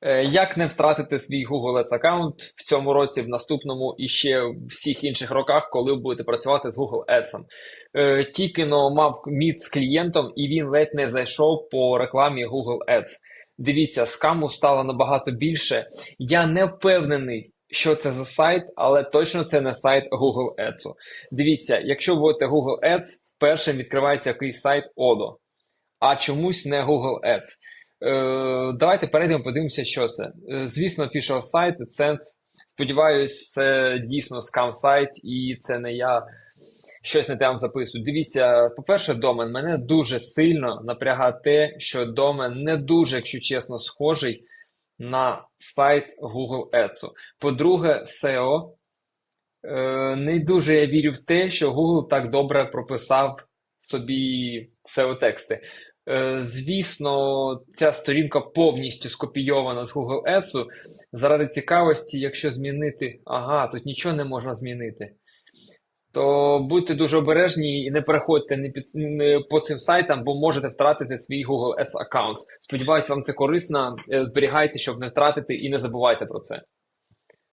Е, Як не втратити свій Google Ads аккаунт в цьому році, в наступному і ще в всіх інших роках, коли ви будете працювати з Google Ads? Е, Тільки но мав міт з клієнтом, і він ледь не зайшов по рекламі Google Ads. Дивіться, скаму стало набагато більше. Я не впевнений, що це за сайт, але точно це не сайт Google Ads. Дивіться, якщо вводите Google Ads, першим відкривається якийсь сайт Odo, а чомусь не Google Ads. Е, давайте перейдемо, подивимося, що це. Е, звісно, official сайт, Sense. Сподіваюсь, це дійсно скам сайт, і це не я щось не там записую. Дивіться, по-перше, домен мене дуже сильно напрягає те, що домен не дуже, якщо чесно, схожий на сайт Google Ads. По-друге, SEO. Е, не дуже я вірю в те, що Google так добре прописав собі SEO-тексти. Е, Звісно, ця сторінка повністю скопійована з Google Ads. Заради цікавості, якщо змінити, ага, тут нічого не можна змінити. То будьте дуже обережні і не переходьте не під, не по цим сайтам, бо можете втратити свій Google Ads аккаунт. Сподіваюсь, вам це корисно. Е, Зберігайте, щоб не втратити, і не забувайте про це.